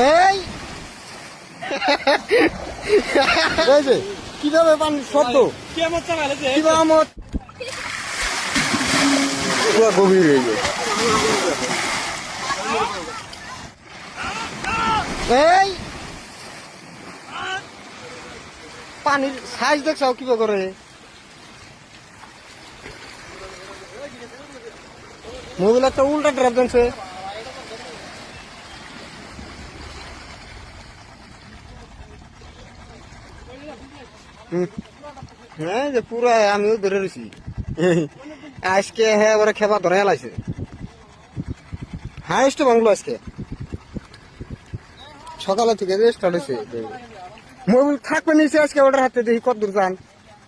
এই! এই যে কীভাবে পানি শব্দ কেমন চালালে যে কীভাবে আমার পুরো গভীর হয়ে যায় এই! পানির সাইজ দেখছ কীভাবে করে? মোবাইল একটা উল্টা ড্রাপ দেনছে। হ্যাঁ যে পুরা আমিও ধরে রয়েছি আজকে হ্যাঁ ওরা খেবা ধরে হেলাইছে হাইস্ট বাংলো আজকে। সকালে থেকে যে স্টার্ট হয়েছে মোবাইল থাকবে নিচে আজকে ওটার হাতে দেখি কত দূর যান।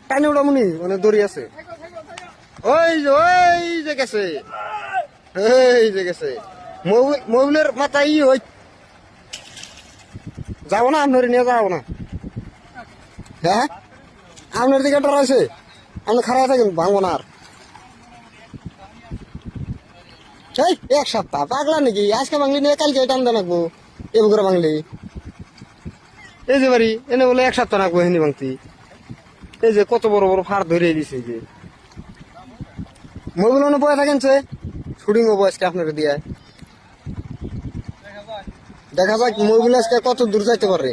টানি ওটা মনি মানে দড়ি আছে। ওই যে ওই যে গেছে। এই যে গেছে। মোবাইল মোবাইলের মাথায় ই, ওই যাব না আপনার নিয়ে যাব না। হ্যাঁ? আপনার দিকে ডর আছে আপনি খারাপ থাকেন ভাঙবো না আর। সেই এক সপ্তাহ, পাগলা নাকি? আজকে বাংলি নিয়ে কালকে টান দেন রাখব এবার করে বাংলি এই যে বাড়ি, এনে বলে এক সপ্তাহ রাখব হিন্দি বাংতি এই যে কত বড় বড় ফার ধরে দিছে যে। মোবাইল অনেক বয়ে থাকেন সে। শুটিং হব আজকে আপনার দিয়ে। দেখা যাক মোবাইল আজকে কত দূর যাইতে পারে।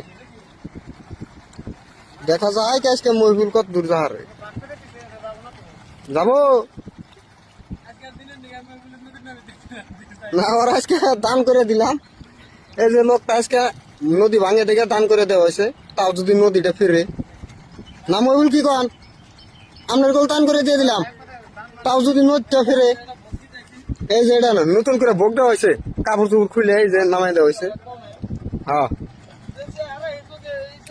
দেখা যায় আজকে মহিবুল কত দূর যাহারে? যাব? না, ওরা আজকে দান করে দিলাম। এই যে লোকটা আজকে নদী ভাঙে দেখে দান করে দেওয়া হয়েছে, তাও যদি নদীটা ফিরে। না, মহিবুল, কি কন? আপনার গোল দান করে দিয়ে দিলাম। তাও যদি নদীটা ফিরে। এই যে এটা নতুন করে ভোগ দেওয়া হয়েছে কাপড় চুপড় খুলে এই যে নামাই দেওয়া হয়েছে। হ্যাঁ।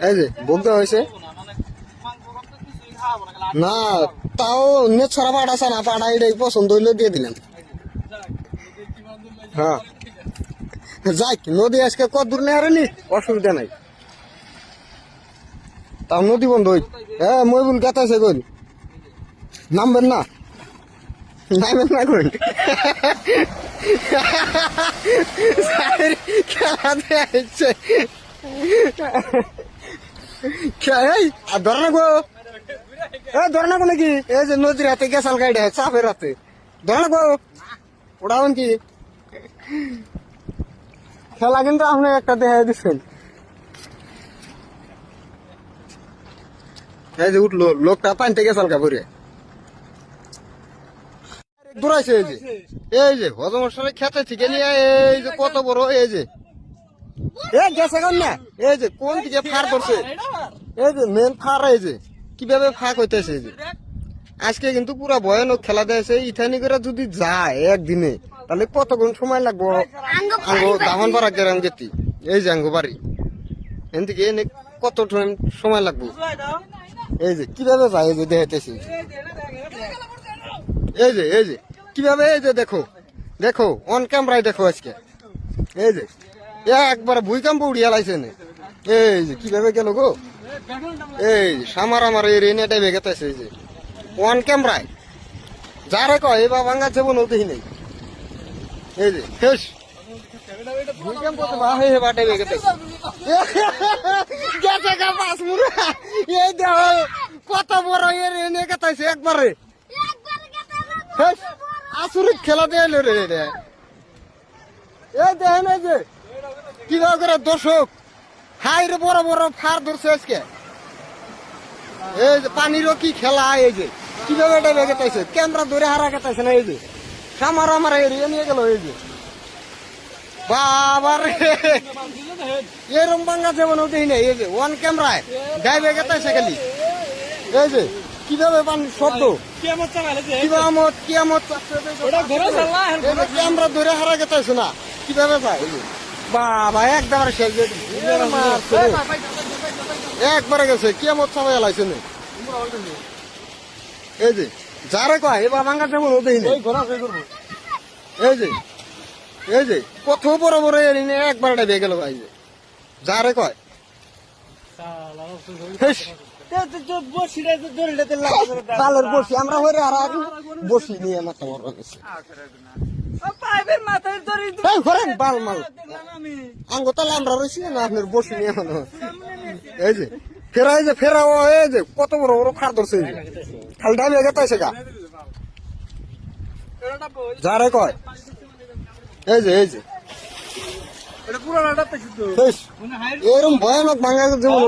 এই যে ভোগ দেওয়া হয়েছে। না, তাও নেট ছড়া পাটা আছে না, পাটা এটাই পছন্দ হইলে দিয়ে দিলেন। হ্যাঁ। যাক নদী আজকে কত দূর নেই হারেনি অসুবিধা নাই। তাও নদী বন্ধ হই। হ্যাঁ মইবুল গেতাছে কইল নামবেন না? নামবেন না কইল খেলা দিয়ে আসছে এই, আর ধরে না গো। এ, ধরে না গো নাকি, এই যে নদীর হাতে গেছাল গাড়ি চাপের হাতে। ধরে না ওড়াবেন কি? খেলা কিন্তু আপনি একটা দেখা দিচ্ছেন। এই যে উঠল, লোকটা পানিতে গেছাল কাপড়ে দৌড়াইছে, এই যে। এই যে হজমশালে খেতে থেকে নিয়ে এই যে কত বড়, এই যে। এ গেছে না এই যে, কোন দিকে ফার করছে এই যে মেন ফার, এই যে। কীভাবে ফাঁক হইতেছে? আজকে কিন্তু পুরা ভয়ানক খেলা দিয়েছে ইথানি করে যদি যায় একদিনে, তাহলে কতক্ষণ সময় লাগবো? আঙ্গো দামান পাড়া গ্রাম গেতি এই যে আঙ্গো বাড়ি। এন থেকে এনে কত সময় লাগবো? এই যে, কীভাবে যায় এই যে এই যে এই যে, কীভাবে এই যে দেখো দেখো অন ক্যামেরায় দেখো আজকে। এই যে, একবার ভূমিকম্প উড়িয়ে লাইছে। এই যে, কীভাবে গেল গো? এই সামার আমার এই রেনে ডাইবে গেতেছে এই যে। ওয়ান ক্যামেরায়। যারে কয় এবার ভাঙ্গা যাব নদী নেই এই যে, শেষ। কত বড় এর রেনে একবারে। আসুরিত খেলা দিয়ে রে। এই দেখেন এই যে, কীভাবে করে দর্শক। হাই রে বড় বড় ফার ধরছে আজকে। এই যে পানিরও কি খেলা এই যে কীভাবে এটা বেগে পাইছে ক্যামেরা ধরে হারা কেটাইছে না এই যে। সামার আমার এরিয়া নিয়ে গেল এই যে। বাবার এরম বাঙ্গা যেমন ওটাই নেই এই যে ওয়ান ক্যামেরায় গাইবে গেতাইছে খালি। এই যে কীভাবে পানি শব্দ? কিয়ামত কিয়ামত ক্যামেরা ধরে হারা গেতাইছে না কীভাবে যায় বাবা একদম শেষ। একবারে গেছে কিয়ামত সবাই এলাইছে নে। এই যে যারে কয় এবার ভাঙ্গা যেমন ওদেই নেই এই যে এই যে কত বড় বড় এরি নিয়ে একবার এটা বেগে গেল ভাই যে। যারে কয়। তালের বসি আমরা হয়ে আর বসি নিয়ে মাথা গেছে। মাথায় ধরে এই ঘরেন বাল মাল দেখলাম আমি। আঙ্গো তাহলে আমরা রয়েছি না আপনার বসে নিয়ে এখনও। এই যে ফেরা এই যে ফেরা ও এই যে কত বড় বড় ফার ধরছে খালি ডাবিয়ে গেতাইছে গা যারে কয়। এই যে এই যে। এটা পুরো রাডাতে শুধু বেশ, এরম ভয়ানক ভাঙা জীবন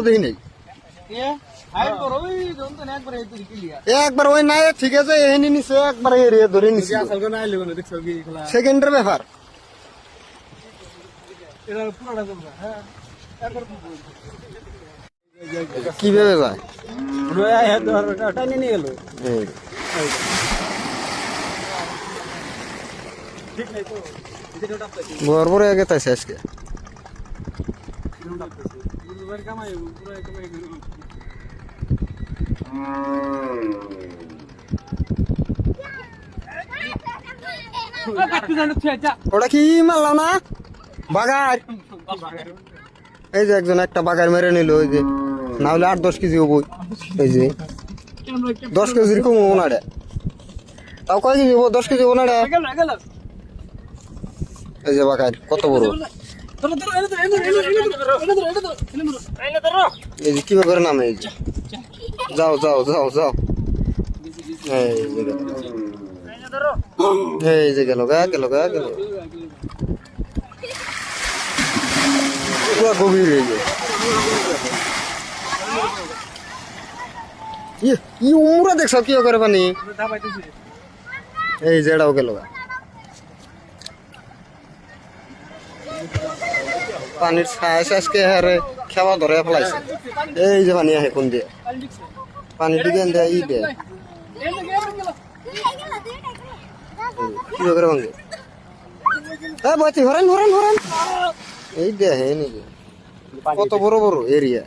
নেই এ হাই বড় ওই জন তো একবার এই তুই কিলিয়া একবার ওই নাই ঠিক আছে এনে নিছে একবার এরিয়া ধরে নিছে আসল কোন আইলে কোন দেখছো কি খেলা সেকেন্ডের ব্যাপার এটা পুরোটা জমা হ্যাঁ একবার কি ভেবে যায় রোয়া হে ধর টাইনে নিয়ে গেল এই, ঠিক নাই তো এটা ডাবতে বর বড় গেতাইছে আজকে ওটা কি মারলাম না? বাগার এই যে একজন একটা বাগার মেরে নিল ওই যে। না হলে আট দশ কেজি হব এই যে। দশ কেজির কম হব না রে। তাও কয় কেজি হব? দশ কেজি হব না রে। এই যে বাগার কত বড়? এই যে কীভাবে নামে, এই যে। যাও যাও যাও যাও। এই যে গেল। এই যে গেল গা গেল গভীর এই যে ইয়ে, ই উমরা দেখছ কি করে পানি? এই যে এটাও গেল গা। পানির ছায় আজকে হারে খেওয়া ধরে ফেলাইছে। এই যে পানি আহে কোন দিয়ে? পানি দিকে দেয় ই দেয় কি করে ভাঙে হ্যাঁ বলছি হরেন হরেন হরেন। এই দে হে নাকি কত বড় বড় এরিয়া।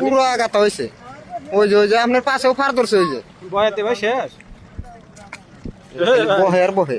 পুরো আগাতা হয়েছে। ওই যে ওই যে আপনার পাশেও ফার ধরছে ওই যে। বয়াতে ভাই শেষ? বহে আর বহে।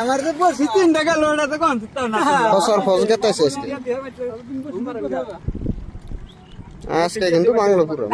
আমার তো বসি তিন টাকা লোড়া তো কোন ফসর ফস শেষ আজকে। আজকে কিন্তু বাংলা পুরো।